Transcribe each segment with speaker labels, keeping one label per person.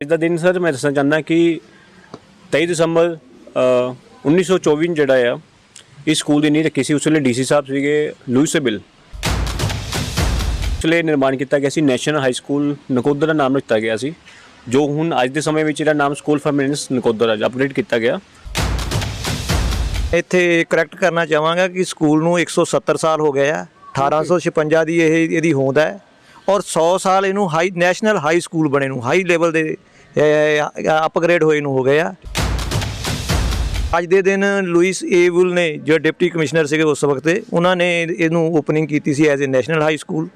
Speaker 1: ਅੱਜ ਦਾ ਦਿਨ ਸਰ ਮੈਂ ਦੱਸਣਾ ਚਾਹੁੰਦਾ ਕਿ 23 ਦਸੰਬਰ ਅ, 1924 ਜਿਹੜਾ ਆ ਇਸ ਸਕੂਲ ਦੀ ਨੀਂਹ ਰੱਖੀ ਸੀ। ਉਸ ਵੇਲੇ ਡੀਸੀ ਸਾਹਿਬ ਸੀਗੇ ਲੂਇਸ ਲਈ ਨਿਰਮਾਣ ਕੀਤਾ ਗਿਆ ਸੀ। ਨੈਸ਼ਨਲ ਹਾਈ ਸਕੂਲ ਨਕੋਦਰ ਦਾ ਨਾਮ ਦਿੱਤਾ ਗਿਆ ਸੀ ਜੋ ਹੁਣ ਅੱਜ ਦੇ ਸਮੇਂ ਵਿੱਚ ਇਹਦਾ ਨਾਮ ਸਕੂਲ ਫਾਰ ਮਿਨਸ ਨਕੋਦਰ ਹੈ ਅਪਗ੍ਰੇਡ ਕੀਤਾ ਗਿਆ।
Speaker 2: ਇੱਥੇ ਕਰੈਕਟ ਕਰਨਾ ਚਾਹਾਂਗਾ ਕਿ ਸਕੂਲ ਨੂੰ 170 ਸਾਲ ਹੋ ਗਏ ਆ। 1856 ਦੀ ਇਹ ਇਹਦੀ ਹੋਂਦ ਹੈ। ਔਰ 100 ਸਾਲ ਇਹਨੂੰ ਹਾਈ ਨੈਸ਼ਨਲ ਹਾਈ ਸਕੂਲ ਬਣੇ ਨੂੰ ਹਾਈ ਲੈਵਲ ਦੇ ਅਪਗ੍ਰੇਡ ਹੋਏ ਨੂੰ ਹੋ ਗਏ ਆ। ਅੱਜ ਦੇ ਦਿਨ ਲੂਈਸ ਏਵੁਲ ਨੇ ਜੋ ਡਿਪਟੀ ਕਮਿਸ਼ਨਰ ਸੀਗੇ ਉਸ ਵਕਤ ਤੇ ਉਹਨਾਂ ਨੇ ਇਹਨੂੰ ਓਪਨਿੰਗ ਕੀਤੀ ਸੀ as a national high school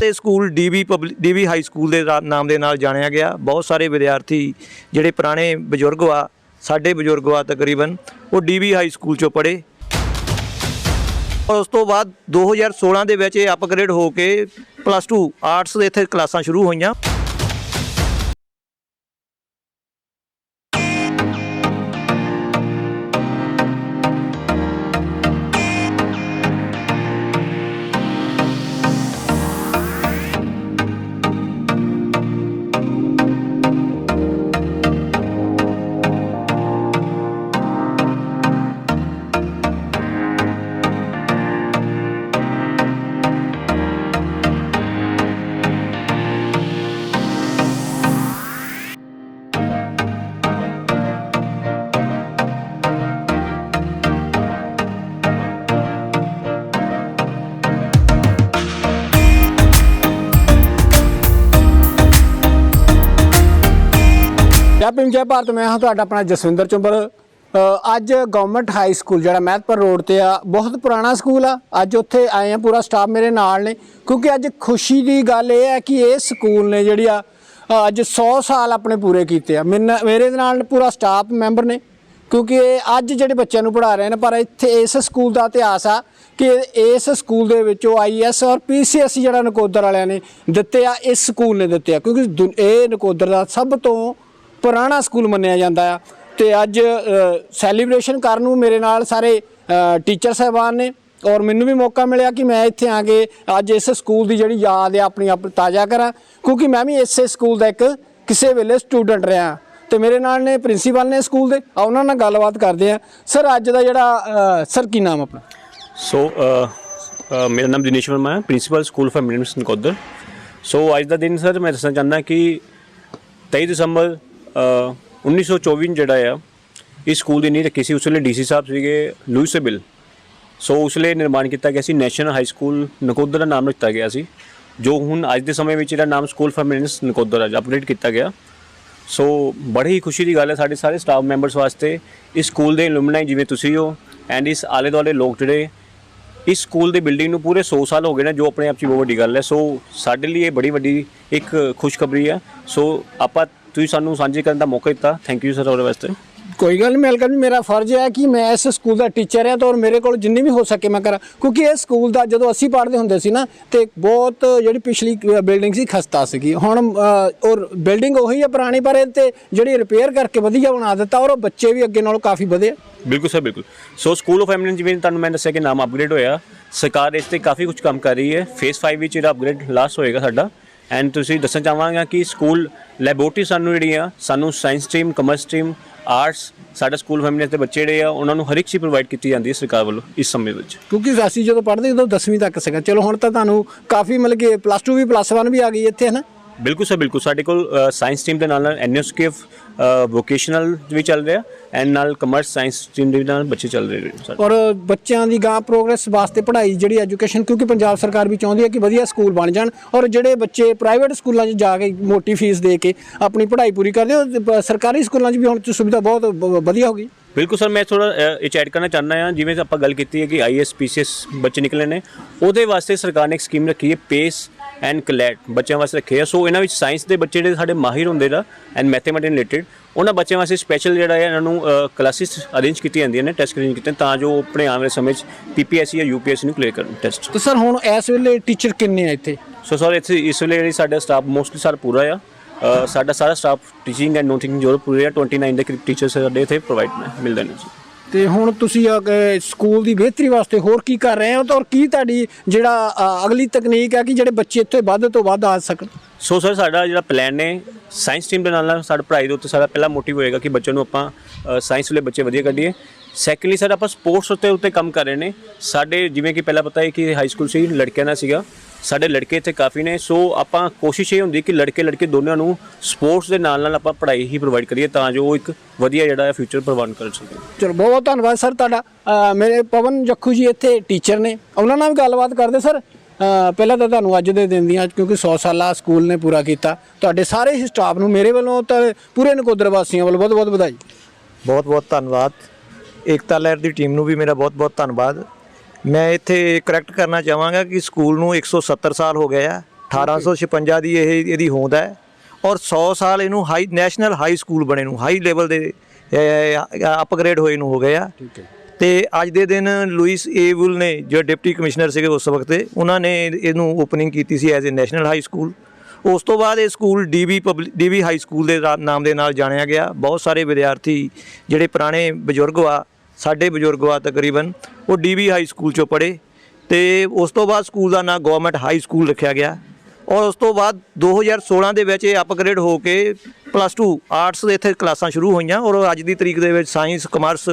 Speaker 2: ਤੇ school DB public DB high school ਦੇ ਨਾਮ ਦੇ ਨਾਲ ਜਾਣਿਆ ਗਿਆ। ਬਹੁਤ ਸਾਰੇ ਵਿਦਿਆਰਥੀ ਜਿਹੜੇ ਪੁਰਾਣੇ ਬਜ਼ੁਰਗ ਆ, ਸਾਡੇ ਬਜ਼ੁਰਗ ਆ ਤਕਰੀਬਨ, ਉਹ ਡੀਬੀ ਹਾਈ ਸਕੂਲ ਚੋਂ ਪੜ੍ਹੇ। ਔਰ ਉਸ ਤੋਂ ਬਾਅਦ 2016 ਦੇ ਵਿੱਚ ਇਹ ਅਪਗ੍ਰੇਡ ਹੋ ਕੇ ਪਲੱਸ 2 ਆਰਟਸ ਦੇ ਇੱਥੇ ਕਲਾਸਾਂ ਸ਼ੁਰੂ ਹੋਈਆਂ।
Speaker 3: ਜੈ ਜੈ ਭਾਰਤ, ਮੈਂ ਹਾਂ ਤੁਹਾਡਾ ਆਪਣਾ ਜਸਵਿੰਦਰ ਚੁੰਬਲ। ਅੱਜ ਗਵਰਨਮੈਂਟ ਹਾਈ ਸਕੂਲ ਜਿਹੜਾ ਮਹਿਤਪੁਰ ਰੋਡ ਤੇ ਆ, ਬਹੁਤ ਪੁਰਾਣਾ ਸਕੂਲ ਆ। ਅੱਜ ਉੱਥੇ ਆਏ ਆ, ਪੂਰਾ ਸਟਾਫ ਮੇਰੇ ਨਾਲ ਨੇ। ਕਿਉਂਕਿ ਅੱਜ ਖੁਸ਼ੀ ਦੀ ਗੱਲ ਇਹ ਹੈ ਕਿ ਇਹ ਸਕੂਲ ਨੇ ਜਿਹੜੀ ਆ, ਅੱਜ 100 ਸਾਲ ਆਪਣੇ ਪੂਰੇ ਕੀਤੇ ਆ। ਮੈਨ- ਮੇਰੇ ਨਾਲ ਪੂਰਾ ਸਟਾਫ ਮੈਂਬਰ ਨੇ। ਕਿਉਂਕਿ ਇਹ ਅੱਜ ਜਿਹੜੇ ਬੱਚਿਆਂ ਨੂੰ ਪੜ੍ਹਾ ਰਹੇ ਨੇ, ਪਰ ਇੱਥੇ ਇਸ ਸਕੂਲ ਦਾ ਇਤਿਹਾਸ ਆ ਕਿ ਇਸ ਸਕੂਲ ਦੇ ਵਿੱਚੋਂ ਆਈਐਸ ਔਰ ਪੀਸੀਐਸ ਜਿਹੜਾ ਨਕੋਦਰ ਵਾਲਿਆਂ ਨੇ ਦਿੱਤੇ ਆ, ਇਸ ਸਕੂਲ ਨੇ ਦਿੱਤੇ ਆ। ਕਿਉਂਕਿ ਦੁਨ- ਇਹ ਨਕੋਦਰ ਦਾ ਸਭ ਤੋਂ ਪੁਰਾਣਾ ਸਕੂਲ ਮੰਨਿਆ ਜਾਂਦਾ ਆ। ਤੇ ਅੱਜ ਸੈਲੀਬ੍ਰੇਸ਼ਨ ਕਰਨ ਨੂੰ ਮੇਰੇ ਨਾਲ ਸਾਰੇ ਟੀਚਰ ਸਾਹਿਬਾਨ ਨੇ। ਔਰ ਮੈਨੂੰ ਵੀ ਮੌਕਾ ਮਿਲਿਆ ਕਿ ਮੈਂ ਇੱਥੇ ਆ ਕੇ ਅੱਜ ਇਸ ਸਕੂਲ ਦੀ ਜਿਹੜੀ ਯਾਦ ਹੈ ਆਪਣੀ ਆਪ ਤਾਜ਼ਾ ਕਰਾਂ। ਕਿਉਂਕਿ ਮੈਂ ਵੀ ਇਸੇ ਸਕੂਲ ਦਾ ਇੱਕ ਕਿਸੇ ਵੇਲੇ ਸਟੂਡੈਂਟ ਰਿਹਾ। ਤੇ ਮੇਰੇ ਨਾਲ ਨੇ ਪ੍ਰਿੰਸੀਪਲ ਨੇ ਸਕੂਲ ਦੇ। ਆ ਉਹਨਾਂ ਨਾਲ ਗੱਲਬਾਤ ਕਰਦੇ ਆ। ਸਰ ਅੱਜ ਦਾ ਜਿਹੜਾ ਸਰ ਕੀ ਨਾਮ ਆਪਣਾ?
Speaker 1: ਸੋ ਮੇਰਾ ਨਾਮ ਦਿਨੇਸ਼ ਵਰਮਾ ਹੈ। Principal school for eminence Nakodar so ਅੱਜ ਦਾ ਦਿਨ ਸਰ ਮੈਂ ਦੱਸਣਾ ਚਾਹੁੰਦਾ ਕਿ 23 ਦਸੰਬਰ 1924 ਜਿਹੜਾ ਆ ਇਸ ਸਕੂਲ ਦੀ ਨੀਂਹ ਰੱਖੀ ਸੀ। ਉਸ ਵੇਲੇ ਡੀਸੀ ਸਾਹਿਬ ਸੀਗੇ ਲੂਇਸ ਸੋ ਉਸ ਵੇਲੇ ਨਿਰਮਾਣ ਕੀਤਾ ਗਿਆ ਸੀ ਨੈਸ਼ਨਲ ਹਾਈ ਸਕੂਲ ਨਕੋਦਰ ਦਾ ਨਾਮ ਦਿੱਤਾ ਗਿਆ ਸੀ, ਜੋ ਹੁਣ ਅੱਜ ਦੇ ਸਮੇਂ ਵਿੱਚ ਇਹਦਾ ਨਾਮ ਸਕੂਲ ਫਾਰ ਮਿਨਸ ਨਕੋਦਰ ਹੈ ਅਪਡੇਟ ਕੀਤਾ ਗਿਆ। ਸੋ ਬੜੀ ਹੀ ਖੁਸ਼ੀ ਦੀ ਗੱਲ ਹੈ ਸਾਡੇ ਸਾਰੇ ਸਟਾਫ ਮੈਂਬਰਸ ਵਾਸਤੇ ਇਸ ਸਕੂਲ ਦੇ ਐਲੂਮਨਾਈ ਜਿਵੇਂ ਤੁਸੀਂ ਹੋ ਐਂਡ ਇਸ ਆਲੇ ਦੁਆਲੇ ਲੋਕ ਜਿਹੜੇ ਇਸ ਸਕੂਲ ਦੀ ਬਿਲਡਿੰਗ ਨੂੰ ਪੂਰੇ 100 ਸਾਲ ਹੋ ਗਏ ਨੇ, ਜੋ ਆਪਣੇ ਆਪ 'ਚ ਬਹੁਤ ਵੱਡੀ ਗੱਲ ਹੈ। ਸੋ ਸਾਡੇ ਲਈ ਇਹ ਬੜੀ ਵੱਡੀ ਇੱਕ ਖੁਸ਼ਖਬਰੀ ਹੈ ਸੋ ਆਪਾਂ ਤੁਸੀਂ ਸਾਨੂੰ ਸਾਂਝੇ ਕਰਨ ਦਾ ਮੌਕਾ ਦਿੱਤਾ। ਥੈਂਕ ਯੂ ਸਰ ਉਹਦੇ ਵਾਸਤੇ।
Speaker 3: ਕੋਈ ਗੱਲ ਨਹੀਂ ਮੈਲਕਮ ਜੀ ਮੇਰਾ ਫਰਜ਼ ਹੈ ਕਿ ਮੈਂ ਇਸ ਸਕੂਲ ਦਾ ਟੀਚਰ ਹਾਂ ਤਾਂ ਔਰ ਮੇਰੇ ਕੋਲ ਜਿੰਨੀ ਵੀ ਹੋ ਸਕੇ ਮੈਂ ਕਰਾਂ। ਕਿਉਂਕਿ ਇਹ ਸਕੂਲ ਦਾ ਜਦੋਂ ਅਸੀਂ ਪੜ੍ਹਦੇ ਹੁੰਦੇ ਸੀ ਨਾ ਤੇ ਬਹੁਤ ਜਿਹੜੀ ਪਿਛਲੀ ਬਿਲਡਿੰਗ ਸੀ ਖਸਤਾ ਸੀਗੀ। ਹੁਣ ਅ, ਔਰ ਬਿਲਡਿੰਗ ਉਹੀ ਹੈ ਪੁਰਾਣੀ ਪਰ ਇਹ ਤੇ ਜਿਹੜੀ ਰਿਪੇਅਰ ਕਰਕੇ ਵਧੀਆ ਬਣਾ ਦਿੱਤਾ ਔਰ ਉਹ ਬੱਚੇ ਵੀ ਅੱਗੇ ਨਾਲੋਂ ਕਾਫੀ ਵਧੇ।
Speaker 1: ਬਿਲਕੁਲ ਸਰ ਬਿਲਕੁਲ। ਸੋ ਸਕੂਲ ਆਫ ਐਮਿਨੈਂਸ ਜਿਵੇਂ ਤੁਹਾਨੂੰ ਮੈਂ ਦੱਸਿਆ ਕਿ ਨਾਮ ਅਪਗ੍ਰੇਡ ਹੋਇਆ। ਸਰਕਾਰ ਇਸ ਤੇ ਕਾਫੀ ਕੁਝ ਕੰਮ ਕਰ ਰਹੀ ਹੈ। ਫੇਸ 5 ਵਿੱਚ ਇਹਦਾ ਅਪਗ੍ਰੇਡ ਲਾਸਟ ਹੋਏਗਾ ਸਾਡਾ ਐਂਡ ਤੁਸੀਂ ਦੱਸਣਾ ਚਾਹਾਂਗਾ ਕਿ ਸਕੂਲ ਲੈਬੋਰਟਰੀ ਸਾਨੂੰ ਜਿਹੜੀ ਆ, ਸਾਨੂੰ science stream commerce stream arts ਸਾਡਾ ਸਕੂਲ ਆਫ ਐਮਿਨੈਂਸ ਦੇ ਬੱਚੇ ਜਿਹੜੇ ਆ, ਉਹਨਾਂ ਨੂੰ ਹਰ ਇੱਕ ਚੀਜ਼ ਪ੍ਰੋਵਾਈਡ ਕੀਤੀ ਜਾਂਦੀ ਹੈ ਸਰਕਾਰ ਵੱਲੋਂ ਇਸ ਸਮੇਂ ਵਿੱਚ।
Speaker 3: ਕਿਉਂਕਿ ਅਸੀਂ ਜਦੋਂ ਪੜ੍ਹਦੇ ਉਦੋਂ 10ਵੀਂ ਤੱਕ ਸੀਗਾ। ਚਲੋ ਹੁਣ ਤਾਂ ਤੁਹਾਨੂੰ ਕਾਫੀ ਮਤਲਬ ਕਿ ਪਲੱਸ 2 ਵੀ ਪਲੱਸ 1 ਵੀ ਆ ਗਈ ਇੱਥੇ ਹੈ ਨਾ
Speaker 1: ਬਿਲਕੁਲ ਸਰ ਬਿਲਕੁਲ। ਸਾਡੇ ਕੋਲ ਸਾਇੰਸ ਸਟਰੀਮ ਦੇ ਨਾਲ ਨਾਲ ਐਨਐਸਕੇਫ ਵੋਕੇਸ਼ਨਲ ਵੀ ਚੱਲ ਰਿਹਾ ਐਂਡ ਨਾਲ ਕਮਰਸ ਸਾਇੰਸ ਸਟਰੀਮ ਦੇ ਨਾਲ ਬੱਚੇ ਚੱਲ ਰਹੇ ਨੇ
Speaker 3: ਔਰ ਬੱਚਿਆਂ ਦੀ ਗਾਂ ਪ੍ਰੋਗਰੈਸ ਵਾਸਤੇ ਪੜ੍ਹਾਈ ਜਿਹੜੀ ਐਜੂਕੇਸ਼ਨ ਕਿਉਂਕਿ ਪੰਜਾਬ ਸਰਕਾਰ ਵੀ ਚਾਹੁੰਦੀ ਹੈ ਕਿ ਵਧੀਆ ਸਕੂਲ ਬਣ ਜਾਣ ਔਰ ਜਿਹੜੇ ਬੱਚੇ ਪ੍ਰਾਈਵੇਟ ਸਕੂਲਾਂ 'ਚ ਜਾ ਕੇ ਮੋਟੀ ਫੀਸ ਦੇ ਕੇ ਆਪਣੀ ਪੜ੍ਹਾਈ ਪੂਰੀ ਕਰਦੇ ਉਹ ਪ- ਸਰਕਾਰੀ ਸਕੂਲਾਂ 'ਚ ਵੀ ਹੁਣ ਸੁਵਿਧਾ ਬਹੁਤ ਵਧੀਆ ਹੋ ਗਈ।
Speaker 1: ਬਿਲਕੁਲ ਸਰ ਮੈਂ ਥੋੜਾ ਇਹ ਐਡ ਕਰਨਾ ਚਾਹੁੰਦਾ ਹਾਂ ਜਿਵੇਂ ਆਪਾਂ ਗੱਲ ਕੀਤੀ ਹੈ ਕਿ ਆਈਐਸ ਪੀਸੀਐਸ ਬੱਚੇ ਨਿਕਲੇ ਨੇ ਉਹਦੇ ਵਾਸਤੇ ਸਰਕਾਰ ਨੇ ਇੱਕ ਸਕੀਮ ਰੱਖੀ ਹੈ ਪੇਸ ਐਂਡ ਕਲੈਟ ਬੱਚਿਆਂ ਵਾਸਤੇ ਰੱਖੀ ਹੈ ਸੋ ਇਹਨਾਂ ਵਿੱਚ ਸਾਇੰਸ ਦੇ ਬੱਚੇ ਜਿਹੜੇ ਸਾਡੇ ਮਾਹਿਰ ਹੁੰਦੇ ਦਾ ਐਂਡ ਮੈਥਮੈਟਿਕਸ ਰਿਲੇਟਡ ਉਹਨਾਂ ਬੱਚਿਆਂ ਵਾਸਤੇ ਸਪੈਸ਼ਲ ਜਿਹੜਾ ਹੈ ਇਹਨਾਂ ਨੂੰ ਕਲਾਸਿਸ ਅਰੇਂਜ ਕੀਤੀਆਂ ਜਾਂਦੀਆਂ ਨੇ ਟੈਸਟ ਅਰੇਂਜ ਕੀਤੇ ਤਾਂ ਜੋ ਆਪਣੇ ਆਉਣ ਵਾਲੇ ਸਮੇਂ 'ਚ ਪੀਪੀਐਸਸੀ ਜਾਂ ਯੂਪੀਐਸਸੀ ਨੂੰ ਕਲੀਅਰ ਕਰਨ ਟੈਸਟ
Speaker 3: ਤੇ ਸਰ ਹੁਣ ਇਸ ਵੇਲੇ ਟੀਚਰ ਕਿੰਨੇ ਆ ਇੱਥੇ?
Speaker 1: ਸੋ ਸਰ ਇੱਥੇ ਇਸ ਵੇਲੇ ਜਿਹੜੀ ਸਾਡਾ ਸਟਾਫ ਮੋਸਟਲੀ ਸਾਰਾ ਪੂਰਾ ਆ। ਸਾਡਾ ਸਾਰਾ ਸਟਾਫ ਟੀਚਿੰਗ ਐਂਡ ਨੋਟਿੰਗ ਜੋ ਪੂਰੇ ਆ 29 ਦੇ ਕਰੀਬ ਟੀਚਰ ਸਾਡੇ ਇੱਥੇ ਪ੍ਰੋਵਾਈਡ ਮਿਲਦੇ ਨੇ। ਜੀ
Speaker 3: ਤੇ ਹੁਣ ਤੁਸੀਂ ਅਹ, ਸਕੂਲ ਦੀ ਬਿਹਤਰੀ ਵਾਸਤੇ ਹੋਰ ਕੀ ਕਰ ਰਹੇ ਹੋ ਤਾਂ ਔਰ ਕੀ ਤੁਹਾਡੀ ਜਿਹੜਾ ਅਗਲੀ ਤਕਨੀਕ ਹੈ ਕਿ ਜਿਹੜੇ ਬੱਚੇ ਇੱਥੇ ਵੱਧ ਤੋਂ ਵੱਧ ਆ ਸਕਣ?
Speaker 1: ਸੋ ਸਰ ਸਾਡਾ ਜਿਹੜਾ ਪਲਾਨ ਨੇ ਸਾਇੰਸ ਟੀਮ ਦੇ ਨਾਲ ਨਾਲ ਸਾਡਾ ਪੜ੍ਹਾਈ ਦੇ ਉੱਤੇ ਸਾਡਾ ਪਹਿਲਾ ਮੋਟਿਵ ਹੋਏਗਾ ਕਿ ਬੱਚਿਆਂ ਨੂੰ ਆਪਾਂ ਸਾਇੰਸ ਵਾਲੇ ਬੱਚੇ ਵਧੀਆ ਕੱਢੀਏ ਸੈਕੰਡਲੀ ਸਰ ਆਪਾਂ ਸਪੋਰਟਸ ਉੱਤੇ ਉੱਤੇ ਕੰਮ ਕਰ ਰਹੇ ਨੇ। ਸਾਡੇ ਜਿਵੇਂ ਕਿ ਪਹਿਲਾਂ ਪਤਾ ਹੈ ਕਿ ਹਾਈ ਸਕੂਲ ਸੀ, ਲੜਕਿਆਂ ਦਾ ਸੀਗਾ। ਸਾਡੇ ਲੜਕੇ ਇੱਥੇ ਕਾਫੀ ਨੇ। ਸੋ ਆਪਾਂ ਕੋਸ਼ਿਸ਼ ਇਹ ਹੁੰਦੀ ਕਿ ਲੜਕੇ ਲੜਕੇ ਦੋਨਾਂ ਨੂੰ ਸਪੋਰਟਸ ਦੇ ਨਾਲ ਨਾਲ ਆਪਾਂ ਪੜ੍ਹਾਈ ਹੀ ਪ੍ਰੋਵਾਈਡ ਕਰੀਏ ਤਾਂ ਜੋ ਉਹ ਇੱਕ ਵਧੀਆ ਜਿਹੜਾ ਹੈ ਫਿਊਚਰ ਪ੍ਰਵਾਨ ਕਰ ਸਕਣ।
Speaker 3: ਚਲੋ ਬਹੁਤ ਬਹੁਤ ਧੰਨਵਾਦ ਸਰ ਤੁਹਾਡਾ। ਮੇਰੇ ਪਵਨ ਜੱਖੂ ਜੀ ਇੱਥੇ ਟੀਚਰ ਨੇ। ਉਹਨਾਂ ਨਾਲ ਵੀ ਗੱਲਬਾਤ ਕਰਦੇ ਸਰ ਪਹਿਲਾਂ ਤਾਂ ਤੁਹਾਨੂੰ ਅੱਜ ਦੇ ਦਿਨ ਦੀਆਂ ਕਿਉਂਕਿ 100 ਸਾਲਾ ਸਕੂਲ ਨੇ ਪੂਰਾ ਕੀਤਾ। ਤੁਹਾਡੇ ਸਾਰੇ ਹੀ ਸਟਾਫ ਨੂੰ ਮੇਰੇ ਵੱਲੋਂ ਤਾਂ ਪੂਰੇ ਨਕੋਦਰ ਵਾਸੀਆਂ ਵੱਲੋਂ ਬਹੁਤ ਬਹੁਤ ਵਧਾਈ।
Speaker 2: ਬਹੁਤ ਬਹੁਤ ਧੰਨਵਾਦ। ਏਕਤਾ ਲਹਿਰ ਦੀ ਟੀਮ ਨੂੰ ਵੀ ਮੇਰਾ ਬਹੁਤ ਬਹੁਤ ਧੰਨਵਾਦ। ਮੈਂ ਇੱਥੇ ਕਰੈਕਟ ਕਰਨਾ ਚਾਹਾਂਗਾ ਕਿ ਸਕੂਲ ਨੂੰ 170 ਸਾਲ ਹੋ ਗਏ ਆ। 1856 ਦੀ ਇਹ ਇਹਦੀ ਹੋਂਦ ਹੈ। ਔਰ 100 ਸਾਲ ਇਹਨੂੰ ਹਾਈ ਨੈਸ਼ਨਲ ਹਾਈ ਸਕੂਲ ਬਣੇ ਨੂੰ ਹਾਈ ਲੈਵਲ ਦੇ ਅਪਗ੍ਰੇਡ ਹੋਏ ਨੂੰ ਹੋ ਗਏ ਆ।
Speaker 3: ਠੀਕ ਹੈ।
Speaker 2: ਤੇ ਅੱਜ ਦੇ ਦਿਨ ਲੂਇਸ ਏਵੁਲ ਨੇ ਜੋ ਡਿਪਟੀ ਕਮਿਸ਼ਨਰ ਸੀਗੇ ਉਸ ਵਕਤ, ਉਹਨਾਂ ਨੇ ਇਹਨੂੰ ਓਪਨਿੰਗ ਕੀਤੀ ਸੀ as a national high school. ਉਸ ਤੋਂ ਬਾਅਦ ਇਹ school DB public DB high school ਦੇ ਰਾ- ਨਾਮ ਦੇ ਨਾਲ ਜਾਣਿਆ ਗਿਆ। ਬਹੁਤ ਸਾਰੇ ਵਿਦਿਆਰਥੀ ਜਿਹੜੇ ਪੁਰਾਣੇ ਬਜ਼ੁਰਗ ਆ, ਸਾਡੇ ਬਜ਼ੁਰਗ ਆ ਤਕਰੀਬਨ, ਉਹ ਡੀਬੀ ਹਾਈ ਸਕੂਲ ਚੋਂ ਪੜ੍ਹੇ ਤੇ ਉਸ ਤੋਂ ਬਾਅਦ ਸਕੂਲ ਦਾ ਨਾਮ ਗਵਰਨਮੈਂਟ ਹਾਈ ਸਕੂਲ ਰੱਖਿਆ ਗਿਆ। ਔਰ ਉਸ ਤੋਂ ਬਾਅਦ 2016 ਦੇ ਵਿੱਚ ਇਹ ਅਪਗ੍ਰੇਡ ਹੋ ਕੇ ਪਲੱਸ 2 ਆਰਟਸ ਦੇ ਇੱਥੇ ਕਲਾਸਾਂ ਸ਼ੁਰੂ ਹੋਈਆਂ ਔਰ ਅੱਜ ਦੀ ਤਰੀਕ ਦੇ ਵਿੱਚ ਸਾਇੰਸ ਕਮਰਸ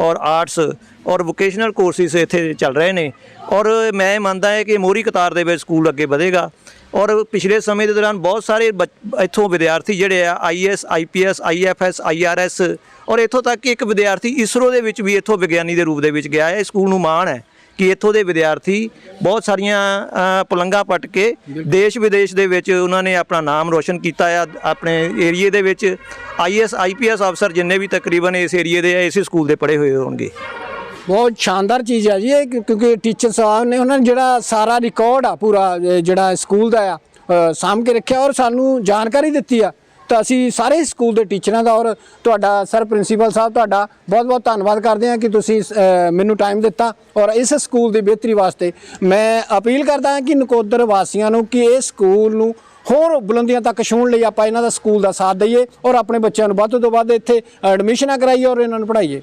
Speaker 2: ਔਰ ਆਰਟਸ ਔਰ ਵੋਕੇਸ਼ਨਲ ਕੋਰਸਿਸ ਇੱਥੇ ਚੱਲ ਰਹੇ ਨੇ। ਔਰ ਮੈਂ ਮੰਨਦਾ ਹਾਂ ਕਿ ਮੋਹਰੀ ਕਤਾਰ ਦੇ ਵਿੱਚ ਸਕੂਲ ਅੱਗੇ ਵਧੇਗਾ। ਔਰ ਪਿਛਲੇ ਸਮੇਂ ਦੇ ਦੌਰਾਨ ਬਹੁਤ ਸਾਰੇ ਬੱਚ- ਇੱਥੋਂ ਵਿਦਿਆਰਥੀ ਜਿਹੜੇ ਆ ਆਈਐਸ ਆਈਪੀਐਸ ਆਈਐਫਐਸ ਆਈਆਰਐਸ ਔਰ ਇੱਥੋਂ ਤੱਕ ਕਿ ਇੱਕ ਵਿਦਿਆਰਥੀ ਇਸਰੋ ਦੇ ਵਿੱਚ ਵੀ ਇੱਥੋਂ ਵਿਗਿਆਨੀ ਦੇ ਰੂਪ ਦੇ ਵਿੱਚ ਗਿਆ ਹੈ। ਇਹ ਸਕੂਲ ਨੂੰ ਮਾਣ ਹੈ। ਕਿ ਇੱਥੋਂ ਦੇ ਵਿਦਿਆਰਥੀ ਬਹੁਤ ਸਾਰੀਆਂ ਅ, ਪੁਲੰਘਾਂ ਪੱਟ ਕੇ ਦੇਸ਼ ਵਿਦੇਸ਼ ਦੇ ਵਿੱਚ ਉਹਨਾਂ ਨੇ ਆਪਣਾ ਨਾਮ ਰੋਸ਼ਨ ਕੀਤਾ ਆ ਆਪਣੇ ਏਰੀਏ ਦੇ ਵਿੱਚ ਆਈਐਸ ਆਈਪੀਐਸ ਅਫਸਰ ਜਿੰਨੇ ਵੀ ਤਕਰੀਬਨ ਇਸ ਏਰੀਏ ਦੇ ਆ ਇਸੇ ਸਕੂਲ ਦੇ ਪੜ੍ਹੇ ਹੋਏ ਹੋਣਗੇ।
Speaker 3: ਬਹੁਤ ਸ਼ਾਨਦਾਰ ਚੀਜ਼ ਹੈ ਜੀ ਇਹ ਕਿਉਂਕਿ ਟੀਚਰ ਸਾਹਿਬ ਨੇ ਉਹਨਾਂ ਨੇ ਜਿਹੜਾ ਸਾਰਾ ਰਿਕਾਰਡ ਆ ਪੂਰਾ ਜਿਹੜਾ ਸਕੂਲ ਦਾ ਆ ਸਾਂਭ ਕੇ ਰੱਖਿਆ ਔਰ ਸਾਨੂੰ ਜਾਣਕਾਰੀ ਦਿੱਤੀ ਆ। ਤਾਂ ਅਸੀਂ ਸਾਰੇ ਸਕੂਲ ਦੇ ਟੀਚਰਾਂ ਦਾ ਔਰ ਤੁਹਾਡਾ ਸਰ ਪ੍ਰਿੰਸੀਪਲ ਸਾਹਿਬ ਤੁਹਾਡਾ ਬਹੁਤ ਬਹੁਤ ਧੰਨਵਾਦ ਕਰਦੇ ਹਾਂ ਕਿ ਤੁਸੀਂ ਮੈਨੂੰ ਟਾਈਮ ਦਿੱਤਾ ਔਰ ਇਸ ਸਕੂਲ ਦੀ ਬਿਹਤਰੀ ਵਾਸਤੇ ਮੈਂ ਅਪੀਲ ਕਰਦਾ ਹਾਂ ਕਿ ਨਕੋਦਰ ਵਾਸੀਆਂ ਨੂੰ ਕਿ ਇਹ ਸਕੂਲ ਨੂੰ ਹੋਰ ਬੁਲੰਦੀਆਂ ਤੱਕ ਛੂਹਣ ਲਈ ਆਪਾਂ ਇਹਨਾਂ ਦਾ ਸਕੂਲ ਦਾ ਸਾਥ ਦਈਏ ਔਰ ਆਪਣੇ ਬੱਚਿਆਂ ਨੂੰ ਵੱਧ ਤੋਂ ਵੱਧ ਇੱਥੇ ਐਡਮਿਸ਼ਨਾਂ ਕਰਾਈਏ ਔਰ ਇਹਨਾਂ ਨੂੰ ਪੜ੍ਹਾਈਏ।